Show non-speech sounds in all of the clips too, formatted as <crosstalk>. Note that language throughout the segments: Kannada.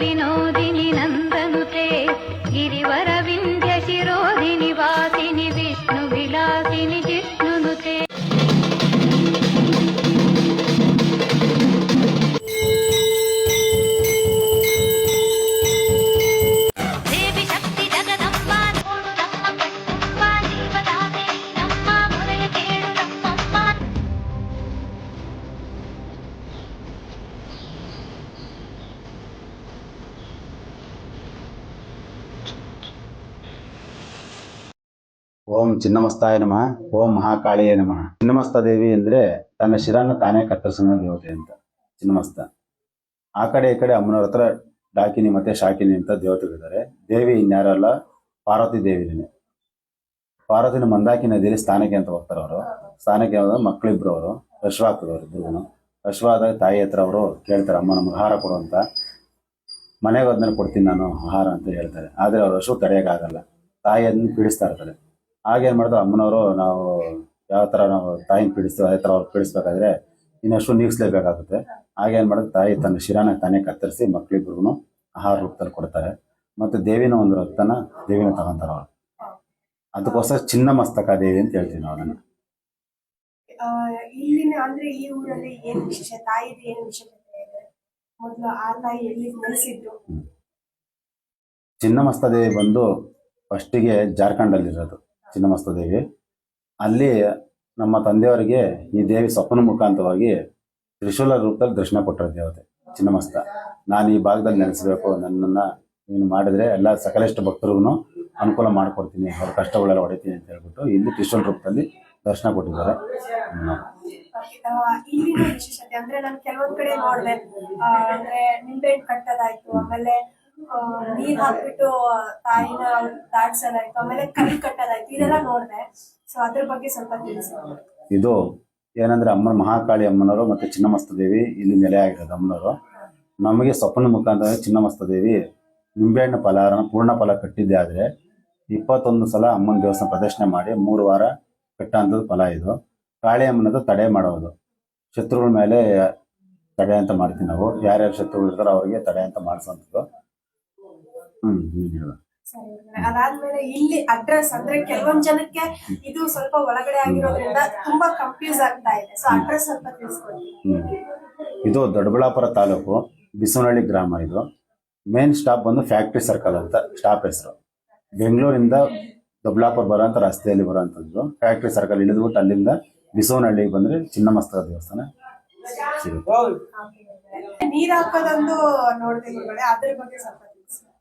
ಬಿನೋ ಚಿನ್ನಮಸ್ತಾಯ ನಮಃ. ಓಂ ಮಹಾಕಾಳಿಯೇ ನಮಃ. ಚಿನ್ನಮಸ್ತ ದೇವಿ ಅಂದ್ರೆ ತನ್ನ ಶಿರನ್ನು ತಾನೇ ಕತ್ತರಿಸೋ ದೇವತೆ ಅಂತ. ಚಿನ್ನಮಸ್ತ. ಆ ಕಡೆ ಈ ಕಡೆ ಅಮ್ಮನವ್ರ ಹತ್ರ ಡಾಕಿನಿ ಮತ್ತೆ ಶಾಕಿನಿ ಅಂತ ದೇವತೆಗಳಿದ್ದಾರೆ ದೇವಿ ಇನ್ಯಾರಲ್ಲ? ಪಾರ್ವತಿ ದೇವಿನೇ. ಪಾರ್ವತಿನ ಮಂದಾಕಿ ನದಿಯಲ್ಲಿ ಸ್ಥಾನಕ್ಕೆ ಅಂತ ಹೋಗ್ತಾರೆ ಅವರು. ಸ್ಥಾನಕ್ಕೆ ಮಕ್ಕಳಿಬ್ರು ಅವರು. ಅಶ್ವ ಆಗ್ತದವ್ರು ಇಬ್ರು ಅಶ್ವ ತಾಯಿ ಹತ್ರ ಅವರು ಕೇಳ್ತಾರೆ, ಅಮ್ಮ, ನಮ್ಗೆ ಆಹಾರ ಕೊಡು ಅಂತ. ಮನೆಗೆ ಹೋದ್ಮೇಲೆ ಕೊಡ್ತೀನಿ ನಾನು ಆಹಾರ ಅಂತ ಹೇಳ್ತಾರೆ. ಆದ್ರೆ ಅವರು ಅಶ್ವ ತಡೆಯೋಕ್ಕಾಗಲ್ಲ ತಾಯಿ ಅದನ್ನ ಪೀಡಿಸ್ತಾ ಇರ್ತಾರೆ. ಆಗೇನ್ ಮಾಡಿದ್ರು ಅಮ್ಮನವರು ನಾವು ಯಾವ ತರ ನಾವು ತಾಯಿನ ಪೀಡಿಸ್ತೀವಿ ಅದೇ ತರ ಅವ್ರು ಪೀಡಿಸ್ಬೇಕಾದ್ರೆ ಇನ್ನಷ್ಟು ನೀಗಿಸ್ಲೇಬೇಕಾಗುತ್ತೆ ಆಗೇನು ಮಾಡಿದ್ರು ತಾಯಿ ತನ್ನ ಶಿರಾನ ತಾನೇ ಕತ್ತರಿಸಿ ಮಕ್ಕಳಿಬ್ರಿಗೂ ಆಹಾರ ರೂಪದಲ್ಲಿ ಕೊಡ್ತಾರೆ. ಮತ್ತೆ ದೇವಿನ ಒಂದು ರಕ್ತನ ದೇವಿನ ತಗೊಂತಾರ ಅವ್ರು. ಅದಕ್ಕೋಸ್ಕರ ಚಿನ್ನ ಮಸ್ತಕ ದೇವಿ ಅಂತ ಹೇಳ್ತೀವಿ ನಾವು ಅದನ್ನ. ಇಲ್ಲಿನ ಅಂದ್ರೆ ಈ ಊರಲ್ಲಿ ಏನ್ ವಿಶೇಷ? ತಾಯಿದು ಏನ್ ವಿಶೇಷತೆ ಇದೆ? ಮೊದ್ಲು ಆ ತಾಯಿ ಎಲ್ಲಿ ನೆಲೆಸಿದ್ರು ಚಿನ್ನಮಸ್ತ ದೇವಿ ಬಂದು ಫಸ್ಟಿಗೆ ಜಾರ್ಖಂಡಲ್ಲಿರೋದು. ಚಿನ್ನಮಸ್ತ ದೇವಿ ಅಲ್ಲಿ ನಮ್ಮ ತಂದೆಯವರಿಗೆ ಈ ದೇವಿ ಸ್ವಪ್ನ ಮುಖಾಂತರವಾಗಿ ತ್ರಿಶೂಲ ರೂಪದಲ್ಲಿ ದರ್ಶನ ಕೊಟ್ಟರು ದೇವತೆ, ಚಿನ್ನಮಸ್ತ. ನಾನು ಈ ಭಾಗದಲ್ಲಿ ನೆಲೆಸಬೇಕು, ನನ್ನನ್ನು ನೀನು ಮಾಡಿದರೆ ಎಲ್ಲ ಸಕಲಿಷ್ಟು ಭಕ್ತರಿಗೂ ಅನುಕೂಲ ಮಾಡಿಕೊಡ್ತೀನಿ, ಅವ್ರ ಕಷ್ಟಗಳೆಲ್ಲ ಹೊಡಿತೀನಿ ಅಂತ ಹೇಳ್ಬಿಟ್ಟು ಇಲ್ಲಿ ತ್ರಿಶೂಲ ರೂಪದಲ್ಲಿ ದರ್ಶನ ಕೊಟ್ಟಿದ್ದಾರೆ. ಕೆಲವೊಂದ್ ಕಡೆ ನೋಡ್ದೆ ಅಂದ್ರೆ ನಿಂಬೆ ಕಟ್ಟದಾಯ್ತು, ಆಮೇಲೆ ನೀರ್ ಹಾಕ್ಬಿಟ್ಟು ತಾಯಿನ ದಾಟ್ಸೋದಾಯ್ತು ಆಮೇಲೆ ಕಲ್ಲು ಕಟ್ಟೋದಾಯ್ತು. ಇದೆಲ್ಲ ನೋಡಿದೆ. ಸೊ ಅದ್ರ ಬಗ್ಗೆ ಸ್ವಲ್ಪ ತಿಳಿಸಿ. ಇದು ಏನಂದ್ರೆ ಅಮ್ಮನ ಮಹಾಕಾಳಿ ಅಮ್ಮನವರು ಮತ್ತೆ ಚಿನ್ನಮಸ್ತ ದೇವಿ, ಇಲ್ಲಿ ನೆಲೆ ಆಗಿರೋದು ಅಮ್ಮನವರು. ನಮಗೆ ಸ್ವಪ್ನ ಮುಖಾಂತರ ಚಿನ್ನಮಸ್ತ ದೇವಿ ನಿಂಬೆಹಣ್ಣು ಫಲ ಪೂರ್ಣ ಫಲ ಕಟ್ಟಿದ್ದೆ ಆದ್ರೆ ಇಪ್ಪತ್ತೊಂದು ಸಲ ಅಮ್ಮನ ದೇವಸ್ಥಾನ ಪ್ರದರ್ಶನ ಮಾಡಿ ಮೂರು ವಾರ ಕಟ್ಟಂಥದ್ದು ಫಲ ಇದು. ಕಾಳಿ ಅಮ್ಮನದು ತಡೆ ಮಾಡೋದು. ಶತ್ರುಗಳ ಮೇಲೆ ತಡೆ ಅಂತ ಮಾಡ್ತೀವಿ ನಾವು. ಯಾರ್ಯಾರು ಶತ್ರುಗಳು ಇರ್ತಾರೋ ಅವರಿಗೆ ತಡೆ ಅಂತ ಮಾಡಿಸೋಂಥದ್ದು ಹ್ಮ್ ನೀನ್ ಹೇಳು. ಸರಿ ಅಂದ್ರೆ ಅದಾದ್ಮೇಲೆ ಇಲ್ಲಿ ಅಡ್ರೆಸ್ ಅಂದ್ರೆ ಕೆಲವೊಂದ್ ಜನಕ್ಕೆ ಇದು ಸ್ವಲ್ಪ ಒಳಗಡೆ ಆಗಿರೋದ್ರಿಂದ ತುಂಬಾ ಕನ್ಫ್ಯೂಸ್ ಆಗ್ತಾ ಇದೆ. ಸೊ ಅಡ್ರೆಸ್ ಸ್ವಲ್ಪ ತಿಳಿಸ್ಕೊಡಿ. ಹ್ಮ್. ಇದು ದೊಡ್ಡಬಳ್ಳಾಪುರ ತಾಲೂಕು ಬಿಸವನಹಳ್ಳಿ ಗ್ರಾಮ ಇದು. ಮೇನ್ ಸ್ಟಾಪ್ ಬಂದು ಫ್ಯಾಕ್ಟ್ರಿ ಸರ್ಕಲ್ ಅಂತ ಸ್ಟಾಪ್ ಹೆಸರು. ಬೆಂಗಳೂರಿಂದ ದೊಡ್ಡಬಳ್ಳಾಪುರ ಬರೋಂಥ ರಸ್ತೆಯಲ್ಲಿ ಬರೋಂಥದ್ದು ಫ್ಯಾಕ್ಟ್ರಿ ಸರ್ಕಲ್ ಇಳಿದ್ಬಿಟ್ಟು ಅಲ್ಲಿಂದ ಬಿಸವನಹಳ್ಳಿಗೆ ಬಂದ್ರೆ ಚಿನ್ನಮಸ್ತಕ ದೇವಸ್ಥಾನ ಸಿಗುತ್ತೆ. ನೀರ್ ಹಾಕೋದೊಂದು ನೋಡ್ತೀವಿ ಗುರುಗಳೇ ಅದ್ರ ಬಗ್ಗೆ ಸ್ವಲ್ಪ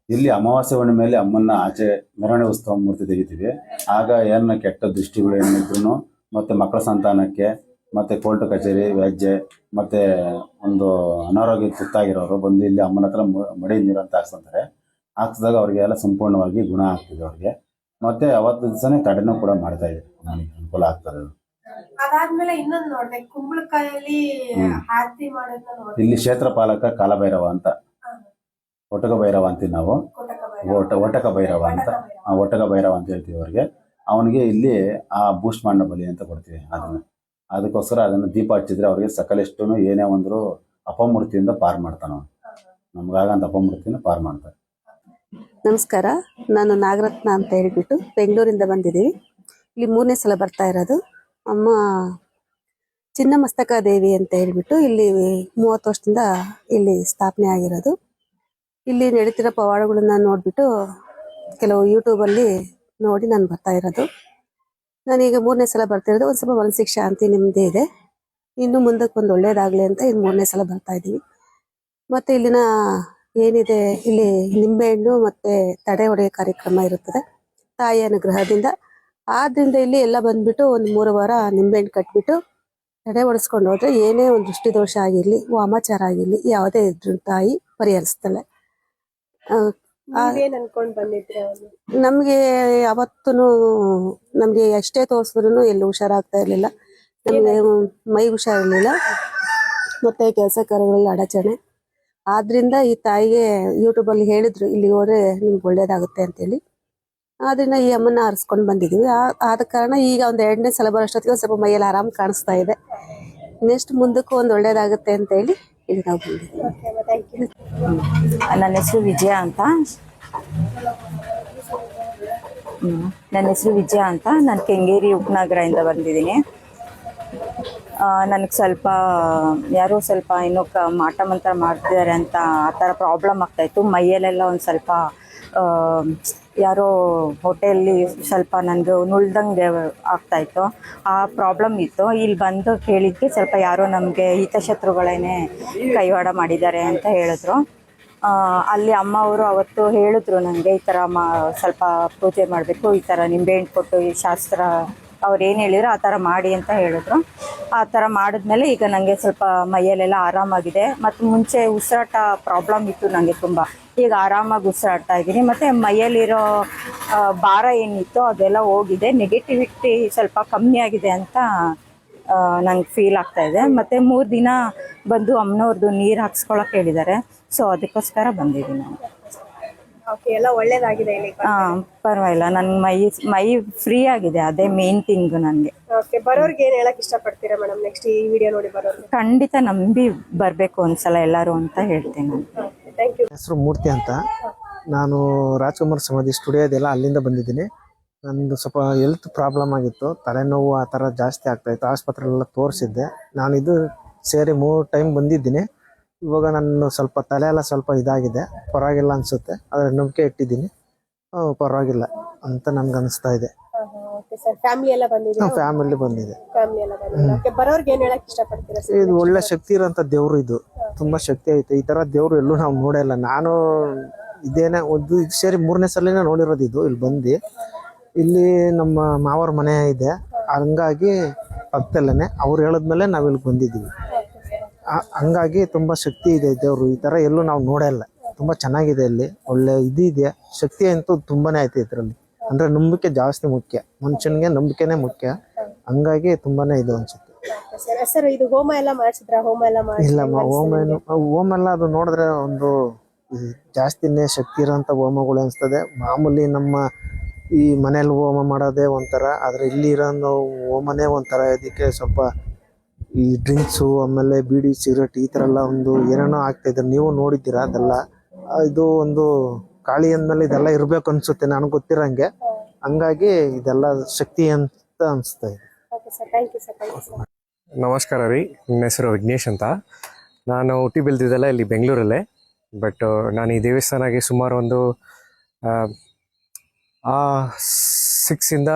ಇಲ್ಲಿ ಅಮಾವಾಸ್ಯೆ ಮೇಲೆ ಅಮ್ಮನ್ನ ಆಚೆ ಮೆರವಣಿ ಉತ್ಸವ ಮೂರ್ತಿ ತೆಗಿತೀವಿ. ಆಗ ಏನ ಕೆಟ್ಟ ದೃಷ್ಟಿಗಳು ಏನಿದ್ರು ಮತ್ತೆ ಮಕ್ಕಳ ಸಂತಾನಕ್ಕೆ ಮತ್ತೆ ಕೋರ್ಟ್ ಕಚೇರಿ ವ್ಯಾಜ್ಯ ಮತ್ತೆ ಒಂದು ಅನಾರೋಗ್ಯ ತುತ್ತಾಗಿರೋರು ಬಂದು ಇಲ್ಲಿ ಅಮ್ಮನ ಹತ್ರ ಮಡಿ ನೀರು ಅಂತ ಹಾಕ್ಸ್ಕೊಂತಾರೆ ಹಾಕ್ಸಿದಾಗ ಅವ್ರಿಗೆಲ್ಲ ಸಂಪೂರ್ಣವಾಗಿ ಗುಣ ಆಗ್ತಿದೆ ಅವ್ರಿಗೆ. ಮತ್ತೆ ಅವತ್ತು ದಿವಸನೇ ಕಡಿಮೆ ಕೂಡ ಮಾಡ್ತಾ ಇದೆ ನನಗೆ ಅನುಕೂಲ ಆಗ್ತದೆ ಅದು. ಅದಾದ್ಮೇಲೆ ಇನ್ನೊಂದ್ ನೋಡ್ದೆ ಕುಂಬಳಕಾಯಲ್ಲಿ ಆರತಿ ಮಾಡೋದನ್ನ ಇಲ್ಲಿ ಕ್ಷೇತ್ರ ಪಾಲಕ ಕಾಲಭೈರವ ಅಂತ. ಒಟಕ ಭೈರವ ಅಂತೀವಿ ನಾವು. ಒಟ ಒಟಕ ಭೈರವ ಅಂತ. ಆ, ಒಟಕ ಭೈರವ ಅಂತ ಹೇಳ್ತೀವಿ ಅವ್ರಿಗೆ. ಅವನಿಗೆ ಇಲ್ಲಿ ಆ ಬೂಸ್ಟ್ ಮಾಡೋ ಬಲಿ ಅಂತ ಕೊಡ್ತೀವಿ ಅದನ್ನ. ಅದಕ್ಕೋಸ್ಕರ ಅದನ್ನ ದೀಪ ಹಚ್ಚಿದ್ರೆ ಅವ್ರಿಗೆ ಸಕಲೆಷ್ಟು ಏನೇ ಒಂದ್ರು ಅಪಮೂರ್ತಿಯಿಂದ ಪಾರ್ ಮಾಡ್ತಾನ ಅವ್ನು. ನಮ್ಗಾಗಂತ ಅಪಮೂರ್ತಿನ ಪಾರ್ ಮಾಡ್ತಾರೆ. ನಮಸ್ಕಾರ. ನಾನು ನಾಗರತ್ನ ಅಂತ ಹೇಳಿಬಿಟ್ಟು ಬೆಂಗಳೂರಿಂದ ಬಂದಿದ್ದೀವಿ. ಇಲ್ಲಿ ಮೂರನೇ ಸಲ ಬರ್ತಾ ಇರೋದು. ಅಮ್ಮ ಚಿನ್ನಮಸ್ತಕ ದೇವಿ ಅಂತ ಹೇಳಿಬಿಟ್ಟು ಇಲ್ಲಿ ಮೂವತ್ತು ವರ್ಷದಿಂದ ಇಲ್ಲಿ ಸ್ಥಾಪನೆ ಆಗಿರೋದು. ಇಲ್ಲಿ ನಡೀತಿರೋ ಪವಾಡಗಳನ್ನ ನೋಡ್ಬಿಟ್ಟು ಕೆಲವು ಯೂಟ್ಯೂಬಲ್ಲಿ ನೋಡಿ ನಾನು ಬರ್ತಾ ಇರೋದು. ನಾನೀಗ ಮೂರನೇ ಸಲ ಬರ್ತಿರೋದು ಒಂದು ಸ್ವಲ್ಪ ಮನಸ್ಸಿಗೆ ಶಾಂತಿ ನೆಮ್ಮದಿ ಇದೆ. ಇನ್ನು ಮುಂದಕ್ಕೆ ಒಂದು ಒಳ್ಳೇದಾಗಲಿ ಅಂತ ಇನ್ನು ಮೂರನೇ ಸಲ ಬರ್ತಾ ಇದ್ದೀವಿ. ಮತ್ತೆ ಇಲ್ಲಿನ ಏನಿದೆ, ಇಲ್ಲಿ ನಿಂಬೆಹಣ್ಣು ಮತ್ತೆ ತಡೆ ಹೊಡೆಯ ಕಾರ್ಯಕ್ರಮ ಇರುತ್ತದೆ. ತಾಯಿ ಅನುಗ್ರಹದಿಂದ. ಆದ್ದರಿಂದ ಇಲ್ಲಿ ಎಲ್ಲ ಬಂದ್ಬಿಟ್ಟು ಒಂದು ಮೂರು ವಾರ ನಿಂಬೆಹಣ್ಣು ಕಟ್ಬಿಟ್ಟು ತಡೆ ಹೊಡೆಸ್ಕೊಂಡು ಹೋದರೆ ಏನೇ ಒಂದು ದೃಷ್ಟಿದೋಷ ಆಗಿರಲಿ, ವಾಮಾಚಾರ ಆಗಿರಲಿ, ಯಾವುದೇ ಇದ್ರೂ ತಾಯಿ ಪರಿಹರಿಸ್ತಾಳೆ ಅನ್ಕೊಂಡ್ ಬಂದಿದ್ರೆ ನಮ್ಗೆ ಯಾವತ್ತೂ ನಮ್ಗೆ ಎಷ್ಟೇ ತೋರಿಸಿದ್ರು ಎಲ್ಲಿ ಹುಷಾರಾಗ್ತಾ ಇರ್ಲಿಲ್ಲ. ನಮ್ಗೆ ಮೈ ಹುಷಾರಿರ್ಲಿಲ್ಲ. ಮತ್ತೆ ಕೆಲಸ ಕಾರ್ಯಗಳಲ್ಲಿ ಅಡಚಣೆ. ಆದ್ರಿಂದ ಈ ತಾಯಿಗೆ ಯೂಟ್ಯೂಬ್ ಅಲ್ಲಿ ಹೇಳಿದ್ರು ಇಲ್ಲಿ ಹೋದ್ರೆ ನಿಮ್ಗೆ ಒಳ್ಳೇದಾಗುತ್ತೆ ಅಂತೇಳಿ. ಆದ್ರಿಂದ ಈ ಅಮ್ಮನ ಆರಿಸ್ಕೊಂಡು ಬಂದಿದೀವಿ. ಆ- ಆದ ಕಾರಣ ಈಗ ಒಂದ್ ಎರಡನೇ ಸಲ ಬರೋಷ್ಟೊತ್ತಿಗೆ ಸ್ವಲ್ಪ ಮೈಯಲ್ಲಿ ಆರಾಮ್ ಕಾಣಿಸ್ತಾ ಇದೆ. ನೆಕ್ಸ್ಟ್ ಮುಂದಕ್ಕೂ ಒಂದ್ ಒಳ್ಳೇದಾಗುತ್ತೆ ಅಂತ ಹೇಳಿ ನನ್ನ ಹೆಸರು ವಿಜಯ ಅಂತ. ನನ್ನ ಹೆಸರು ವಿಜಯ ಅಂತ. ನಾನು ಕೆಂಗೇರಿ ಉಪನಗರದಿಂದ ಬಂದಿದ್ದೀನಿ. ನನಗೆ ಸ್ವಲ್ಪ, ಯಾರೋ ಸ್ವಲ್ಪ ಏನೋ ಮಾಟ ಮಂತ್ರ ಮಾಡ್ತಿದ್ದಾರೆ ಅಂತ ಆ ಥರ ಪ್ರಾಬ್ಲಮ್ ಆಗ್ತಾಯಿತ್ತು ಮೈಯಲ್ಲೆಲ್ಲ ಒಂದು ಸ್ವಲ್ಪ ಯಾರೋ ಹೋಟೆಲ್ಲಿ ಸ್ವಲ್ಪ ನನಗೆ ನುಳ್ದಂಗೆ ಆಗ್ತಾಯಿತ್ತು. ಆ ಪ್ರಾಬ್ಲಮ್ ಇತ್ತು. ಇಲ್ಲಿ ಬಂದು ಕೇಳಿದ್ದಕ್ಕೆ ಸ್ವಲ್ಪ ಯಾರೋ ನಮಗೆ ಹಿತಶತ್ರುಗಳೇನೆ ಕೈವಾಡ ಮಾಡಿದ್ದಾರೆ ಅಂತ ಹೇಳಿದ್ರು. ಅಲ್ಲಿ ಅಮ್ಮ ಅವರು ಅವತ್ತು ಹೇಳಿದ್ರು ನನಗೆ ಈ ಥರ ಮಾ, ಸ್ವಲ್ಪ ಪೂಜೆ ಮಾಡಬೇಕು, ಈ ಥರ ನಿಂಬೆಹಣ್ಣು ಕೊಟ್ಟು ಈ ಶಾಸ್ತ್ರ ಅವ್ರು ಏನು ಹೇಳಿದ್ರು ಆ ಥರ ಮಾಡಿ ಅಂತ ಹೇಳಿದ್ರು. ಆ ಥರ ಮಾಡಿದ್ಮೇಲೆ ಈಗ ನನಗೆ ಸ್ವಲ್ಪ ಮೈಯಲ್ಲೆಲ್ಲ ಆರಾಮಾಗಿದೆ. ಮತ್ತು ಮುಂಚೆ ಉಸಿರಾಟ ಪ್ರಾಬ್ಲಮ್ ಇತ್ತು ನನಗೆ ತುಂಬ. ಈಗ ಆರಾಮಾಗಿ ಉಸಿರಾಡ್ತಾ ಇದ್ದೀನಿ. ಮತ್ತು ಮೈಯಲ್ಲಿರೋ ಭಾರ ಏನಿತ್ತು ಅದೆಲ್ಲ ಹೋಗಿದೆ. ನೆಗೆಟಿವಿಟಿ ಸ್ವಲ್ಪ ಕಮ್ಮಿ ಆಗಿದೆ ಅಂತ ನಂಗೆ ಫೀಲ್ ಆಗ್ತಾ ಇದೆ. ಮತ್ತು ಮೂರು ದಿನ ಬಂದು ಅಮ್ಮನವ್ರದ್ದು ನೀರು ಹಾಕ್ಸ್ಕೊಳಕ್ಕೆ ಹೇಳಿದ್ದಾರೆ. ಸೊ ಅದಕ್ಕೋಸ್ಕರ ಬಂದಿದ್ದೀನಿ. ನಾನು ಓಕೆ ಎಲ್ಲ ಒಳ್ಳೇದಾಗಿದೆ ಇಲ್ಲಿ ಹಾಂ ಪರವಾಗಿಲ್ಲ. ನನ್ನ ಮೈ ಮೈ ಫ್ರೀ ಆಗಿದೆ ಅದೇ ಮೇನ್ ಥಿಂಗ್ ನನಗೆ. ಓಕೆ ಬರೋರ್ಗೆ ಏನ್ ಹೇಳಕ್ ಇಷ್ಟಪಡ್ತೀರಾ ಮೇಡಮ್ ನೆಕ್ಸ್ಟ್ ಈ ವಿಡಿಯೋ ನೋಡಿ ಬರೋರು ಖಂಡಿತ ನಂಬಿ ಬರಬೇಕು ಒಂದ್ಸಲ ಎಲ್ಲರೂ ಅಂತ ಹೇಳ್ತೀನಿ ನಾನು. ಥ್ಯಾಂಕ್ ಯು ಹೆಸರು ಮೂರ್ತಿ ಅಂತ. ನಾನು ರಾಜ್ಕುಮಾರ್ ಸಮಾಧಿ ಸ್ಟುಡಿಯೋ ಇದೆಯಲ್ಲ ಅಲ್ಲಿಂದ ಬಂದಿದ್ದೀನಿ. ನಂದು ಸ್ವಲ್ಪ ಹೆಲ್ತ್ ಪ್ರಾಬ್ಲಮ್ ಆಗಿತ್ತು. ತಲೆನೋವು ಆ ಥರ ಜಾಸ್ತಿ ಆಗ್ತಾಯಿತ್ತು ಆಸ್ಪತ್ರೆಲ್ಲ ತೋರಿಸಿದ್ದೆ. ನಾನಿದು ಇದು ಸೇರಿ ಮೂರು ಟೈಮ್ ಬಂದಿದ್ದೀನಿ. ಇವಾಗ ನಾನು ಸ್ವಲ್ಪ ತಲೆ ಎಲ್ಲ ಸ್ವಲ್ಪ ಇದಾಗಿದೆ. ಪರವಾಗಿಲ್ಲ ಅನಿಸುತ್ತೆ. ಆದರೆ ನಂಬಿಕೆ ಇಟ್ಟಿದ್ದೀನಿ. ಪರವಾಗಿಲ್ಲ ಅಂತ ನಮ್ಗೆ ಅನಿಸ್ತಾ ಇದೆ ಫ್ಯಾಮಿಲಿ ಎಲ್ಲ ಬಂದಿದೆ ಫ್ಯಾಮಿಲಿ ಬಂದಿದೆ. ಫ್ಯಾಮಿಲಿ ಎಲ್ಲ ಬಂದಿದೆ ಓಕೆ ಬರೋರ್ಗೆ ಏನ್ ಹೇಳಕ್ ಇಷ್ಟಪಡ್ತೀರಾ ಸರ್ ಇದು ಒಳ್ಳೆ ಶಕ್ತಿ ಇರೋಂಥ ದೇವ್ರು ಇದು. ತುಂಬಾ ಶಕ್ತಿ ಐತೆ. ಈ ತರ ದೇವ್ರು ಎಲ್ಲೂ ನಾವು ನೋಡಿಲ್ಲ. ನಾನು ಇದೇನೆ ಒಂದು ಇದು ಸೇರಿ ಮೂರನೇ ಸಲ ನೋಡಿರೋದು ಇದು. ಇಲ್ಲಿ ಬಂದು ಇಲ್ಲಿ ನಮ್ಮ ಮಾವರ ಮನೆ ಇದೆ. ಹಂಗಾಗಿ ಪಕ್ಕದಲ್ಲೇ ಅವ್ರು ಹೇಳಿದ್ಮೇಲೆ ನಾವು ಇಲ್ಲಿ ಬಂದಿದ್ದೀವಿ. ಹಂಗಾಗಿ ತುಂಬ ಶಕ್ತಿ ಇದೆ ದೇವರು. ಈ ಥರ ಎಲ್ಲೂ ನಾವು ನೋಡಲ್ಲ ತುಂಬಾ ಚೆನ್ನಾಗಿದೆ ಇಲ್ಲಿ. ಒಳ್ಳೆ ಇದು ಇದೆ. ಶಕ್ತಿ ಅಂತೂ ತುಂಬಾನೇ ಐತೆ ಇದರಲ್ಲಿ. ಅಂದ್ರೆ ನಂಬಿಕೆ ಜಾಸ್ತಿ ಮುಖ್ಯ. ಮನುಷ್ಯನಿಗೆ ನಂಬಿಕೆನೇ ಮುಖ್ಯ. ಹಂಗಾಗಿ ತುಂಬಾನೇ ಇದು ಅನ್ಸುತ್ತೆ. ಸರ್ ಸರ್ ಇದು ಹೋಮ ಎಲ್ಲ ಮಾಡಿಸಿದ್ರ? ಹೋಮ ಎಲ್ಲ ಮಾಡಿ ಇಲ್ಲ ಹೋಮ ಏನು ಹೋಮ ಎಲ್ಲ ಅದು ನೋಡಿದ್ರೆ ಒಂದು ಜಾಸ್ತಿನೇ ಶಕ್ತಿ ಇರೋಂಥ ಹೋಮಗಳು ಅನಿಸ್ತದೆ. ಮಾಮೂಲಿ ನಮ್ಮ ಈ ಮನೇಲಿ ಹೋಮ ಮಾಡೋದೇ ಒಂಥರ. ಆದರೆ ಇಲ್ಲಿ ಇರೋ ಹೋಮನೇ ಒಂಥರ ಇದಕ್ಕೆ ಸ್ವಲ್ಪ ಈ ಡ್ರಿಂಕ್ಸು ಆಮೇಲೆ ಬೀಡಿ ಸಿಗರೆಟ್ ಈ ಥರ ಎಲ್ಲ ಒಂದು ಏನೇನೋ ಆಗ್ತಾ ಇದ್ದಾರೆ ನೀವು ನೋಡಿದ್ದೀರಾ ಅದೆಲ್ಲ? ಇದು ಒಂದು ಕಾಳಿ ಅಂದಮೇಲೆ ಇದೆಲ್ಲ ಇರಬೇಕು ಅನ್ಸುತ್ತೆ. ನನಗೆ ಗೊತ್ತಿರಂಗೆ. ಹಂಗಾಗಿ ಇದೆಲ್ಲ ಶಕ್ತಿ ಅಂತ ಅನಿಸ್ತಾ ಇದೆ. Okay sir thank you sir thank ನಮಸ್ಕಾರ ರೀ. ನನ್ನ ಹೆಸರು ವಿಘ್ನೇಶ್ ಅಂತ. ನಾನು ಹುಟ್ಟಿ ಬೆಳೆದಿದ್ದೆಲ್ಲ ಇಲ್ಲಿ ಬೆಂಗಳೂರಲ್ಲೇ. ಬಟ್ ನಾನು ಈ ದೇವಸ್ಥಾನಕ್ಕೆ ಸುಮಾರು ಒಂದು ಆ, ಆ ಸಿಕ್ಸಿಂದ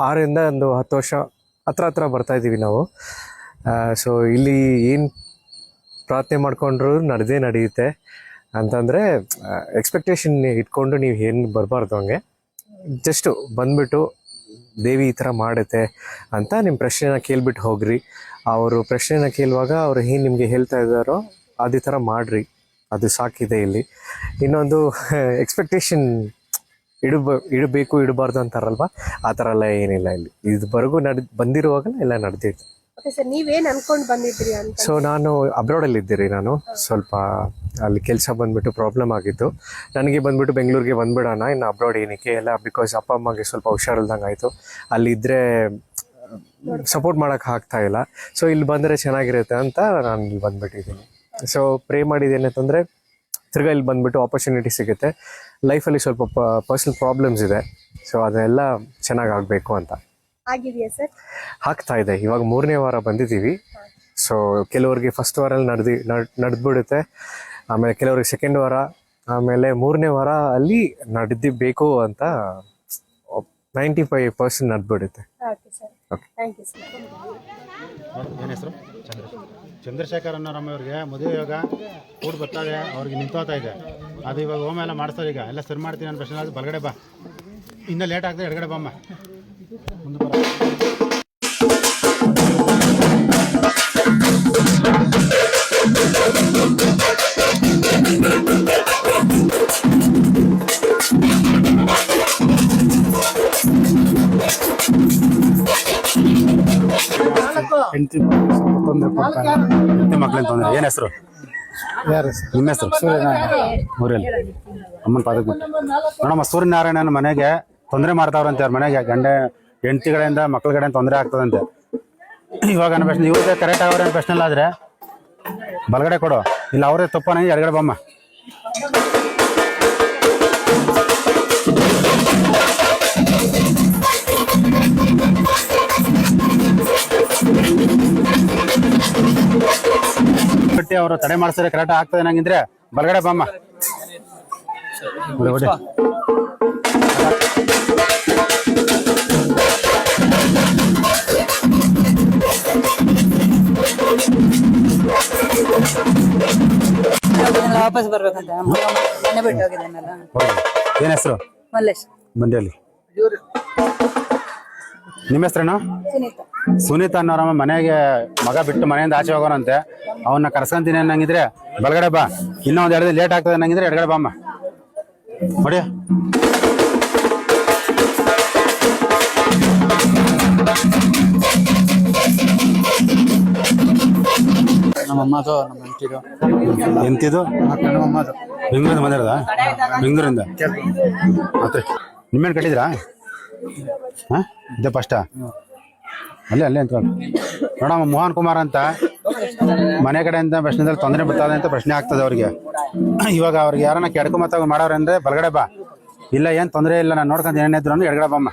ಆರರಿಂದ ಒಂದು ಹತ್ತು ವರ್ಷ ಹತ್ರ ಹತ್ರ ಬರ್ತಾ ಇದ್ದೀವಿ ನಾವು. ಸೊ ಇಲ್ಲಿ ಏನು ಪ್ರಾರ್ಥನೆ ಮಾಡಿಕೊಂಡ್ರು ನಡೆದೇ ನಡೆಯುತ್ತೆ ಅಂತಂದರೆ ಎಕ್ಸ್ಪೆಕ್ಟೇಷನ್ ಇಟ್ಕೊಂಡು ನೀವು ಏನು ಬರಬಾರ್ದು ಹಂಗೆ. ಜಸ್ಟು ಬಂದ್ಬಿಟ್ಟು ದೇವಿ ಈ ಥರ ಮಾಡುತ್ತೆ ಅಂತ ನಿಮ್ಮ ಪ್ರಶ್ನೆನ ಕೇಳ್ಬಿಟ್ಟು ಹೋಗ್ರಿ. ಅವರು ಪ್ರಶ್ನೆನ ಕೇಳುವಾಗ ಅವ್ರು ಏನು ನಿಮಗೆ ಹೇಳ್ತಾ ಇದ್ದಾರೋ ಅದೇ ಥರ ಮಾಡಿರಿ. ಅದು ಸಾಕಿದೆ ಇಲ್ಲಿ. ಇನ್ನೊಂದು <laughs> ಎಕ್ಸ್ಪೆಕ್ಟೇಷನ್ ಇಡಬ, ಇಡಬೇಕು, ಇಡಬಾರ್ದು ಅಂತಾರಲ್ವ? ಆ ಥರ ಎಲ್ಲ ಏನಿಲ್ಲ ಇಲ್ಲಿ. ಇದುವರೆಗೂ ನಡ್, ಬಂದಿರುವಾಗಲೇ ಎಲ್ಲ ನಡೆದಿತ್ತು ಓಕೆ ಸರ್ ನೀವೇನ್ ಅನ್ಕೊಂಡ್ ಬಂದಿದ್ರಿ ಅಂತ ಸೊ ನಾನು ಅಬ್ರಾಡಲ್ಲಿ ಇದ್ದೀರಿ ನಾನು. ಸ್ವಲ್ಪ ಅಲ್ಲಿ ಕೆಲಸ ಬಂದ್ಬಿಟ್ಟು ಪ್ರಾಬ್ಲಮ್ ಆಗಿತ್ತು. ನನಗೆ ಬಂದ್ಬಿಟ್ಟು ಬೆಂಗಳೂರಿಗೆ ಬಂದ್ಬಿಡೋಣ ಇನ್ನು ಅಬ್ರಾಡ್ ಏನಕ್ಕೆ ಎಲ್ಲ ಬಿಕಾಸ್ ಅಪ್ಪ ಅಮ್ಮಗೆ ಸ್ವಲ್ಪ ಹುಷಾರಿಲ್ದಂಗೆ ಆಯಿತು. ಅಲ್ಲಿದ್ದರೆ ಸಪೋರ್ಟ್ ಮಾಡೋಕೆ ಆಗ್ತಾ ಇಲ್ಲ. ಸೊ ಇಲ್ಲಿ ಬಂದರೆ ಚೆನ್ನಾಗಿರುತ್ತೆ ಅಂತ ನಾನು ಇಲ್ಲಿ ಬಂದ್ಬಿಟ್ಟಿದ್ದೀನಿ. ಸೊ ಪ್ರೇ ಮಾಡಿದ್ದೇನಂತಂದರೆ ತಿರ್ಗಾ ಇಲ್ಲಿ ಬಂದ್ಬಿಟ್ಟು ಆಪರ್ಚುನಿಟಿ ಸಿಗುತ್ತೆ. ಲೈಫಲ್ಲಿ ಸ್ವಲ್ಪ ಪರ್ಸ್ನಲ್ ಪ್ರಾಬ್ಲಮ್ಸ್ ಇದೆ. ಸೊ ಅದೆಲ್ಲ ಚೆನ್ನಾಗಿ ಆಗಬೇಕು ಅಂತ. ಆಗಿದೆಯಾ ಸರ್? ಆಗ್ತಾ ಇದೆ. ಇವಾಗ ಮೂರನೇ ವಾರ ಬಂದಿದ್ದೀವಿ. ಸೊ ಕೆಲವರಿಗೆ ಫಸ್ಟ್ ವಾರಲ್ಲಿ ನಡೆದು ನಡೆದ್ಬಿಡುತ್ತೆ. ಆಮೇಲೆ ಕೆಲವರಿಗೆ ಸೆಕೆಂಡ್ ವಾರ ಆಮೇಲೆ ಮೂರನೇ ವಾರ ಅಲ್ಲಿ ನಡೆದಿಬೇಕು ಅಂತ ninety five percent ನಡೆದ್ಬಿಡುತ್ತೆ. Okay sir. Thank you sir. ಏನು ಹೆಸರು? ಚಂದ್ರಶೇಖರ್ ಅನ್ನೋ ಅವ್ರಿಗೆ ಮದುವೆ ಯೋಗ ಕೂಡ ಬರ್ತಾವೆ ಅವ್ರಿಗೆ ನಿಂತೋತಾ ಇದೆ. ಅದು ಇವಾಗ ಹೋಮ ಎಲ್ಲ ಮಾಡಿಸ್ತಾರೆ ಈಗ. ಎಲ್ಲ ಸರಿ ಮಾಡ್ತೀನಿ ಅನ್ನೋ ಪ್ರಶ್ನೆ ಬಲಗಡೆ ಬಾ. ಇನ್ನೂ ಲೇಟ್ ಆಗದೆ ಎಡಗಡೆ ಬಮ್ಮ. ಹೆಂಡತಿ ತೊಂದರೆ ಕೊಡ್ತಾರೆ ಹೆಂಡತಿ ಮಕ್ಳಿಗೆ ತೊಂದರೆ. ಏನು ಹೆಸರು? ನಿಮ್ಮ ಹೆಸರು? ಊರಲ್ಲಿ. ಅಮ್ಮನ ಪಾದಕ್ಕೆ ಬಿಟ್ಟು ನೋಡಮ್ಮ ಸೂರ್ಯನಾರಾಯಣನ ಮನೆಗೆ ತೊಂದರೆ ಮಾಡ್ತಾವ್ರಂತೆ ಅವ್ರ ಮನೆಗೆ. ಗಂಡ ಹೆಂಡತಿಗಳಿಂದ ಮಕ್ಕಳ ಕಡೆ ಕಡೆಯಿಂದ ತೊಂದರೆ ಆಗ್ತದಂತೆ. ಇವಾಗ ನನ್ನ ಪ್ರಶ್ನೆ ಇವಾಗ ಕರೆಕ್ಟ್ ಅವ್ರ ಪ್ರಶ್ನೆ ಆದರೆ ಆದ್ರೆ ಬಲಗಡೆ ಕೊಡು. ಇಲ್ಲ ಅವರೇ ತಪ್ಪನ ಎಡಗಡೆ ಬಮ್ಮ. ಕಟ್ಟಿ ಅವರು ತಡೆ ಮಾಡಿಸಿದ್ರೆ ಕರೆಕ್ಟ್ ಆಗ್ತದೆ ನಂಗಿದ್ರೆ ಬಲಗಡೆ ಬಾಮ್ಮ. ವಾಪಸ್ ಬರ್ಬೇಕಂತ. ಮನೆ ಬಿಟ್ಟು ಹೋಗಿದ್ದಾನಲ್ಲ ಹೋಗಿ. ಏನ್ ಹೆಸರು? ಮಲ್ಲೇಶ್. ಮಂಡ್ಯಲ್ಲಿ ನಿಮ್ಮ ಹೆಸರೇನು? ಸುನೀತಾ. ಸುನೀತಾ ಅನ್ನೋರಮ್ಮ ಮನೆಗೆ ಮಗ ಬಿಟ್ಟು ಮನೆಯಿಂದ ಆಚೆ ಹೋಗೋರಂತೆ. ಅವನ್ನ ಕರ್ಸ್ಕೊಂತೀನಿ ಅನ್ನಂಗಿದ್ರೆ ಬಲಗಡೆ ಬಾ. ಇನ್ನೊಂದು ಎರಡು ಲೇಟ್ ಆಗ್ತದೆ ಅನ್ನಂಗಿದ್ರೆ ಎಡಗಡೆ ಬಾಮ್ಮ. ನೋಡಿ ಅಮ್ಮದು ನಮ್ಮ ಹೆಂಡತಿದು. ಎಂತಿದು ನಮ್ಮ ಅಮ್ಮದು ಬೆಂಗಳೂರಿಂದ ಬಂದಿರೋದಾ? ಬೆಂಗಳೂರಿಂದ? ಮತ್ತೆ ನಿಮ್ಮೇನು ಕಟ್ಟಿದ್ರಾ ಹಾಂ? ಇದೇ ಫಸ್ಟ? ಅಲ್ಲೇ ಅಲ್ಲೇ ಅಂತ ನೋಡಮ್ಮ ಮೋಹನ್ ಕುಮಾರ್ ಅಂತ ಮನೆ ಕಡೆಯಿಂದ ಪ್ರಶ್ನೆದಲ್ಲಿ ತೊಂದರೆ ಬರ್ತದೆ ಅಂತ ಪ್ರಶ್ನೆ ಆಗ್ತದೆ ಅವ್ರಿಗೆ. ಇವಾಗ ಅವ್ರಿಗೆ ಯಾರನ್ನ ಕೆಡ್ಕೊಂಬತ್ತ ಮಾಡೋರು ಅಂದ್ರೆ ಬಲಗಡೆ ಬಾ. ಇಲ್ಲ ಏನು ತೊಂದರೆ ಇಲ್ಲ ನಾನು ನೋಡ್ಕೊಂತ ಏನೇನಿದ್ರು ಅಂದ್ರೆ ಎಡಗಡೆ ಬಾಮ್ಮ